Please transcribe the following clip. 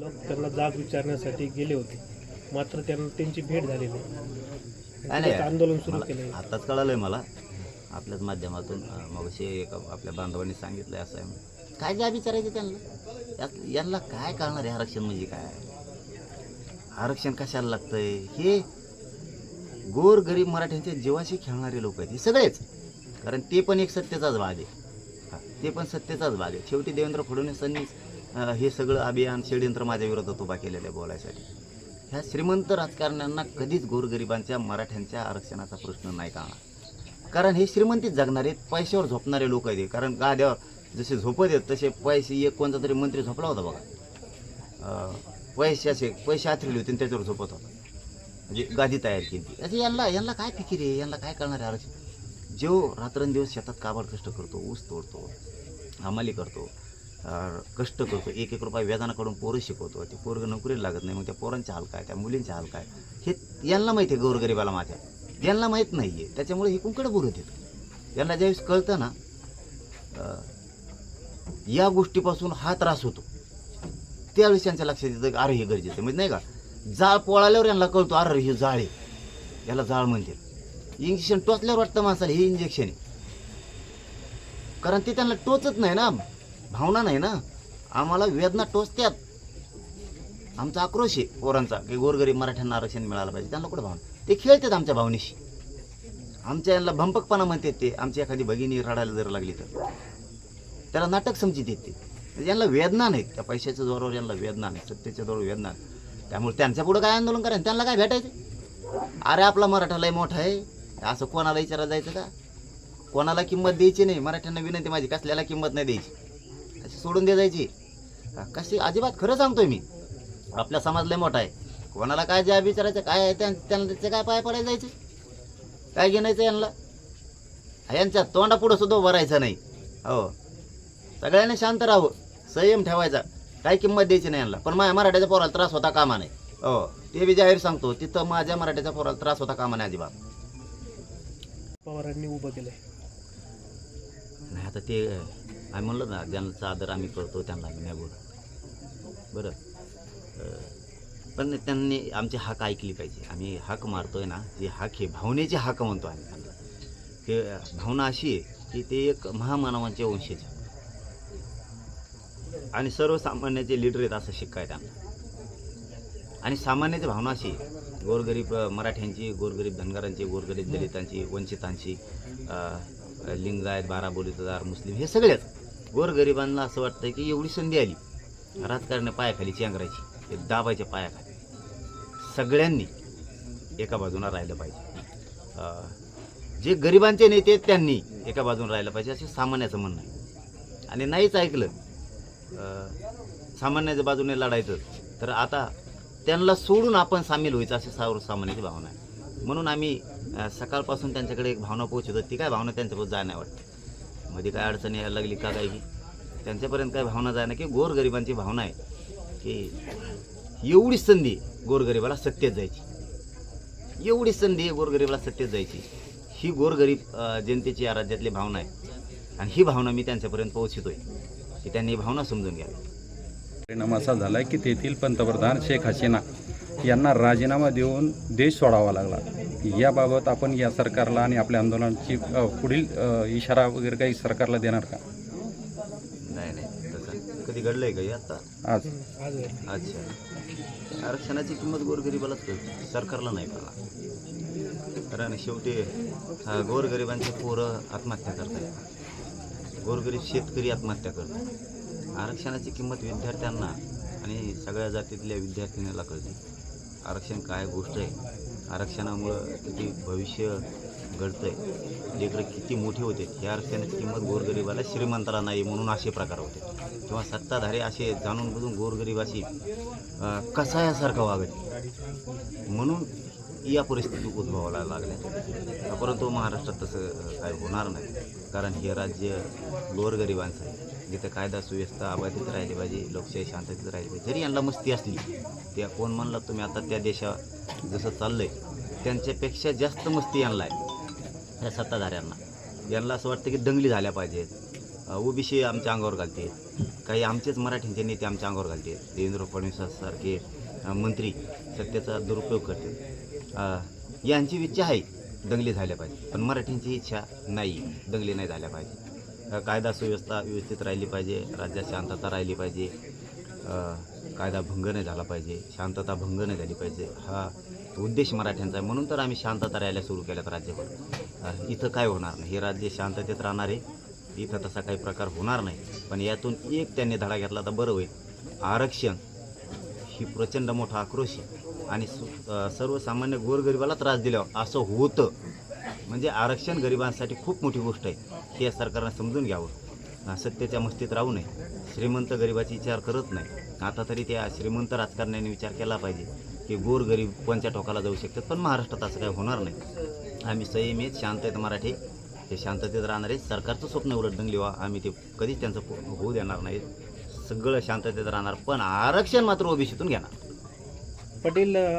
लोक त्यांना जाग विचारण्यासाठी गेले होते. मात्र त्यांना त्यांची भेट झाली नाही. आंदोलन सुरू केलं आताच कळालंय मला. आपल्याच माध्यमातून मग एक आपल्या बांधवांनी सांगितलंय असं आहे. काय द्या विचारायचं त्यांना? यांना काय कळणार आहे आरक्षण म्हणजे काय? आरक्षण कशाला लागतंय? हे गोर गरीब मराठ्यांच्या जीवाशी खेळणारे लोक आहेत हे सगळेच. कारण ते पण एक सत्तेचाच भाग आहे. ते पण सत्तेचाच भाग आहे. शेवटी देवेंद्र फडणवीसांनी हे सगळं अभियान षडयंत्र माझ्या विरोधात उभा केलेलं आहे बोलायसाठी. ह्या श्रीमंत राजकारण्यांना कधीच गोरगरिबांच्या मराठ्यांच्या आरक्षणाचा प्रश्न नाही काढणार कारण हे श्रीमंतीत जगणारे पैशावर झोपणारे लोक आहेत कारण गाद्यावर जसे झोपत आहेत तसे पैसे एक कोणता तरी मंत्री झोपला होता बघा. पैशाचे पैसे आथरले होते आणि त्याच्यावर झोपत होता. म्हणजे गादी तयार केली असे यांना यांना काय फिकीर आहे? यांना काय करणार आहे आरक्षण? जो रात्रंदिवस शेतात काबाड कष्ट करतो ऊस तोडतो हमाली करतो कष्ट करतो. एक एक रुपया व्याजानाकडून पोरं शिकवतो. ते पोरग नोकरीला लागत नाही. मग त्या पोरांचे हाल काय? त्या मुलींचे हाल काय? हे यांना माहिती आहे गोरगरिबाला माझ्या यांना माहीत नाही आहे त्याच्यामुळे हे कुंकडं बोलत येतं यांना ज्यावेळेस कळतं ना या गोष्टीपासून हा त्रास होतो. त्यावेळेस त्यांच्या लक्षात येतं अरे हे गरजेचं म्हणजे नाही का? जाळ पोळाल्यावर यांना कळतो अरे हे जाळ आहे. याला जाळ म्हणते इंजेक्शन टोचल्यावर वाटतं माणसाला हे इंजेक्शन आहे. कारण ते त्यांना टोचत नाही ना. भावना नाही ना? आम्हाला वेदना टोचत्यात. आमचा आक्रोश आहे पोरांचा की गोरगरीब मराठ्यांना आरक्षण मिळालं पाहिजे. त्यांना कुठं भावना? ते खेळतात आमच्या भावनेशी. आमच्या यांना भंपकपणा म्हणतात ते आमची एखादी भगिनी रडायला जर लागली तर. त्याला नाटक समजित येते ते. म्हणजे यांना वेदना नाहीत. त्या पैशाच्या जोरावर यांना वेदना नाही सत्तेच्या जोरावर वेदना त्यामुळे त्यांच्या पुढं काय आंदोलन करायचं? त्यांना काय भेटायचं? अरे आपला मराठा लय मोठा आहे. असं कोणाला विचारायला जायचं का? कोणाला किंमत द्यायची नाही? मराठ्यांना विनंती माझी कसल्याला किंमत नाही द्यायची? अशी सोडून द्या जायची. कशी अजिबात खरं सांगतोय मी. आपला समाज लय मोठा आहे. कोणाला काय ज्या विचारायचं काय आहे त्यां- त्यांना त्याचे काय पाय पडायला जायचं? काय घेणायचं यांना? यांच्या तोंडापुढं सुद्धा उभं राहायचं नाही. हो. सगळ्यांनी शांत राहावं. संयम ठेवायचा. काय किंमत द्यायची नाही यांना. पण माझ्या मराठ्याच्या पोराला त्रास होता कामा नाही हो. ते बी जाहीर सांगतो तिथं माझ्या मराठ्याच्या पोराला त्रास होता कामा नाही अजिबात. पवारांनी उभं केलंय. नाही आता ते आम्ही म्हणलं ना ज्यांचा आदर आम्ही करतो त्यांना आम्ही नाही बोलत. बरं. पण त्यांनी आमची हाक ऐकली पाहिजे. आम्ही हाक मारतो आहे ना जे हाक हे भावनेचे हाक म्हणतो आम्ही त्यांना. ते भावना अशी आहे की ते एक महामानवांचे वंशज आणि सर्वसामान्याचे लीडर आहेत असं शिक्का त्यांना. आणि सामान्याची भावना अशी आहे, गोरगरीब मराठ्यांची गोरगरीब धनगरांची गोरगरीब दलितांची वंचितांची लिंगायत बारा बोलीतदार मुस्लिम हे सगळेच. गोरगरिबांना असं वाटतं की एवढी संधी आली. राजकारण्या पायाखाली चेंगरायची हे दाबायच्या पायाखाली. सगळ्यांनी एका बाजूला राहिलं पाहिजे. जे गरिबांचे नेते त्यांनी एका बाजूने राहिलं पाहिजे असे सामान्याचं म्हणणं आहे. आणि नाहीच ऐकलं सामान्याच्या बाजूने लढायचं तर आता त्यांना सोडून आपण सामील व्हायचं अशी सर्वसामान्याची भावना आहे. म्हणून आम्ही सकाळपासून त्यांच्याकडे एक भावना पोहोचवतो ती काय भावना? त्यांच्याबद्दल जाय नाही वाटत मध्ये काय अडचण यायला लागली का काही? त्यांच्यापर्यंत काय भावना जाय ना की गोरगरिबांची भावना आहे की एवढी संधी गोरगरिबाला सत्तेत जायची. एवढी संधी आहे गोरगरिबाला सत्तेत जायची. ही गोरगरीब जनतेची या राज्यातली भावना आहे. आणि ही भावना मी त्यांच्यापर्यंत पोहोचवतोय. की त्यांनी ही भावना समजून घ्यावी. परिणाम असा झाला की तेथील पंतप्रधान शेख हसीना यांना राजीनामा देऊन देश सोडावा लागला. याबाबत आपण या सरकारला आणि आपल्या आंदोलनाची पुढील इशारा वगैरे काही सरकारला देणार का? नाही नाही. तसं कधी घडलंय का हे आता? आज. आहे. अच्छा. आरक्षणाची किंमत गोरगरिबालाच कळते. सरकारला नाही कळणार. कारण शेवटी गोरगरिबांचे पोरं आत्महत्या करतात गोरगरीब शेतकरी आत्महत्या करतात. आरक्षणाची किंमत विद्यार्थ्यांना आणि सगळ्या जातीतल्या विद्यार्थिनीला कळते. आरक्षण काय गोष्ट आहे? आरक्षणामुळं किती भविष्य घडतंय. लेकरं किती मोठी होते. या रस्त्याने किंमत गोरगरिबाला श्रीमंताला नाही म्हणून असे प्रकार होते. किंवा सत्ताधारी असे जाणून बुजून गोरगरिबाशी कसायासारखं वागत. म्हणून या परिस्थिती उद्भवायला लागल्या परंतु महाराष्ट्रात तसं काय होणार नाही. कारण हे राज्य गोरगरिबांचं आहे. जिथं कायदा सुव्यवस्था अबाधित राहिली पाहिजे लोकशाही शांततेत राहिली पाहिजे. जरी यांना मस्ती असली त्या कोण म्हणला तुम्ही आता त्या देशा जसं चाललं आहे त्यांच्यापेक्षा जास्त मस्ती यांना आहे. या सत्ताधाऱ्यांना. यांना असं वाटतं की दंगली झाल्या पाहिजेत. ओबीसी आमच्या अंगावर घालते. काही आमचेच मराठींचे नेते आमच्या अंगावर घालते. देवेंद्र फडणवीसांसारखे मंत्री सत्तेचा दुरुपयोग करते यांची इच्छा आहे दंगली झाल्या पाहिजे पण मराठींची इच्छा नाही दंगली नाही झाल्या पाहिजे कायदा सुव्यवस्था व्यवस्थित राहिली पाहिजे राज्यात शांतता राहिली पाहिजे. कायदा भंग नाही झाला पाहिजे शांतता भंग नाही झाली पाहिजे. हा उद्देश मराठ्यांचा आहे. म्हणून तर आम्ही शांतता राहायला सुरू केल्यात राज्यभर. इथं काय होणार नाही. हे राज्य शांततेत राहणार आहे. इथं तसा काही प्रकार होणार नाही. पण यातून एक त्यांनी धडा घेतला तर बरं होईल. आरक्षण ही प्रचंड मोठा आक्रोश आहे. आणि सु- सर्वसामान्य गोरगरिबाला त्रास दिल्यावर असं होतं. म्हणजे आरक्षण गरिबांसाठी खूप मोठी गोष्ट आहे. हे या सरकारनं समजून घ्यावं. सत्तेच्या मस्तीत राहू नये. श्रीमंत गरिबाची विचार करत नाही. आता तरी त्या श्रीमंत राजकारण्याने विचार केला पाहिजे. की गोर गरीब कोणत्या टोकाला जाऊ शकतात पण महाराष्ट्रात असं काही होणार नाही. आम्ही संयमित शांत आहेत मराठी. हे शांततेत राहणारे सरकारचं स्वप्न उलट दंगली व्हा. आम्ही ते कधीच त्यांचं होऊ देणार नाही सगळं शांततेत राहणार पण आरक्षण मात्र ओबीसीतून घेणार. पटेल